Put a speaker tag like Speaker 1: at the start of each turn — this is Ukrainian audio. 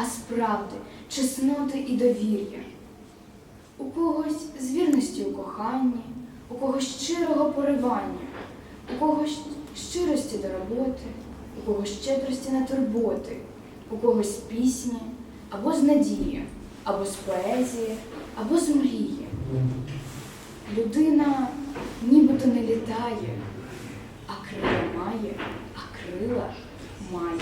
Speaker 1: а з правди, чесноти і довір'я. У когось з вірності у коханні, у когось щирого поривання, у когось щирості до роботи, у когось щедрості на турботи, у когось пісні, або з надії, або з поезії, або з мрії. Людина нібито не літає, а крила має, а крила має.